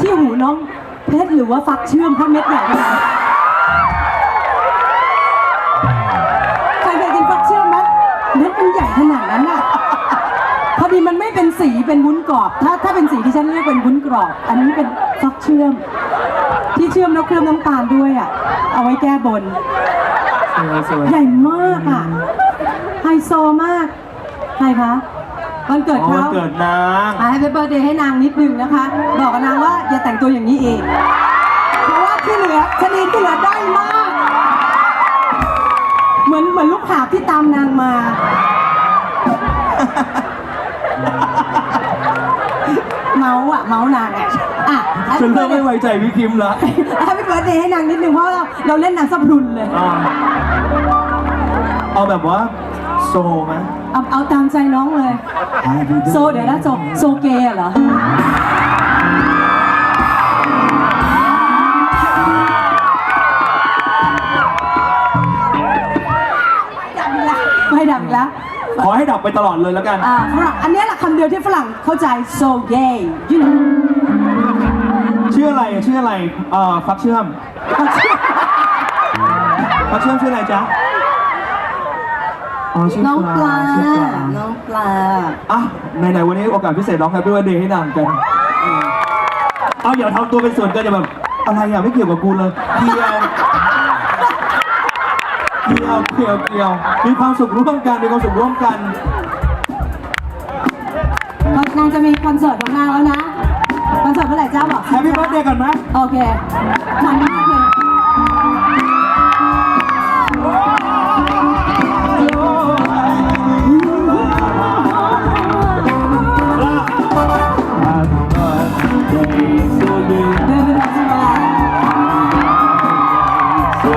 ที่หูน้องเพชรหรือว่าฟักเชื่อมเพราะเม็ดใหญ่ขนาดนั้นใครเคยกินฟักเชื่อมไหมเม็ดมันใหญ่ขนาดนั้นน่ะพอดีมันไม่เป็นสีเป็นวุ้นกรอบ ถ้าถ้าเป็นสีที่ฉันเรียกเป็นวุ้นกรอบ อันนี้เป็นฟักเชื่อม ที่เชื่อมแล้วเคลือบน้ำตาลด้วยอะ เอาไว้แก้บน สวยสวย ใหญ่มากอะไฮโซมาก ใครคะ วันเกิดอ๋อเขาเกิดนางให้เบเบอร์เดย์ให้นางนิดนึงนะคะ บอกกับนางว่าอย่าแต่งตัวอย่างนี้เองเพราะว่าที่เหลือชนีที่เหลือได้มาก เหมือนเหมือนลูกหาบที่ตามนางมา เมาส์อะ เมาส์นางอะอะฉันเริ่มไม่ไว้ใจพี่คิมละแฮปปี้เบิร์ดเดย์ให้นางนิดนึงเพราะว่าเราเราเล่นนางซับรุนเลย อ่าเอาแบบว่า โซไหมเอาเอาตามใจน้องเลยโซเดี๋ยวนะโซโซเกย์เหรอ ดังอีกแล้วไม่ดังอีกแล้วขอให้ดับไปตลอดเลยแล้วกัน อ่าฝรั่งอันเนี้ยแหละคำเดียวที่ฝรั่งเข้าใจ so gay you know ชื่ออะไรชื่ออะไรเอ่อฟักเชื่อมเขาชื่อฟักเชื่อมชื่ออะไรจ๊ะ อ๋อชื่อน้องปลา ชื่อปลาน้องปลา อะไหนๆวันนี้โอกาสพิเศษร้องแฮปปี้วันเดย์ให้นางกันเอาอย่าทำตัวเป็นส่วนเกินอย่าแบบอะไรอะไม่เกี่ยวกับกูเลยเกี่ยวเกี่ยวเกี่ยวเกี่ยวมีความสุขร่วมกันมีความสุขร่วมกัน นางจะมีคอนเสิร์ตของนางแล้วนะ คอนเสิร์ตเมื่อไหร่เจ้าบอกแฮปปี้เบิร์ดเดย์กันไหม โอเคมัน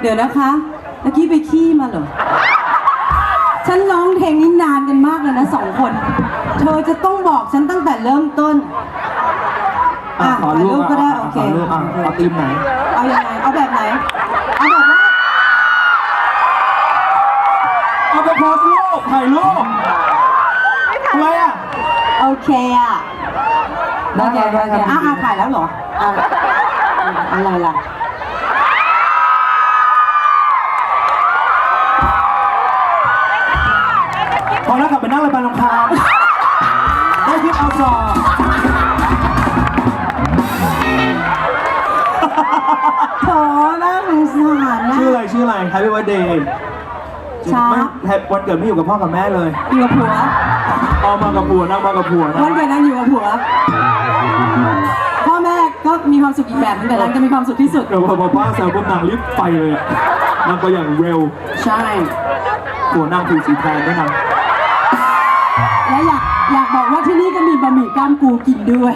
เดี๋ยวนะคะเมื่อกี้ไปขี้มาเหรอ ฉันร้องเพลงนี้นานกันมากเลยนะสองคน เธอจะต้องบอกฉันตั้งแต่เริ่มต้นๆอะขอถ่ายรูรูปปก็ได้โอเค ขอรูปอะเอาตีมไหน เอายังไง เอาแบบไหน เอาแบบว่าเอาไปโพสต์รูปถ่ายรูปทำไมอะ โอเคอะได้โอเคได้โอเคได้อะอะถ่ายแล้วเหรออะอะไรล่ะ พอแล้วกลับไปนั่งเลยไปลำคาญได้คลิปเอาจอโถน่าสงสารนะ ชื่ออะไรชื่ออะไร Happy Birthday ช้า ไม่แฮปวันเกิดไม่อยู่กับพ่อกับแม่เลยอยู่กับผัว เอามากับผัวนั่งมากับผัวนะวันเกิดนางอยู่กับผัว พ่อแม่ก็มีความสุขอีกแบบนึงแต่นางจะมีความสุขที่สุด เดี๋ยวพอป้าแซวปุ๊บนางรีบไปเลยอะนางก็อย่างเร็วใช่ ผัวนางผิวสีแทนด้วยนะ และอยากอยากบอกว่าที่นี่ก็มีบะหมี่ก้ามปูกินด้วย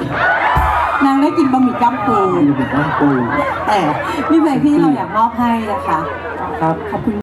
นางได้กินบะหมี่ก้ามปูมีเป็นน้ำปูแต่มีเพลงที่เราอยากมอบให้นะคะ ครับ ขอบคุณ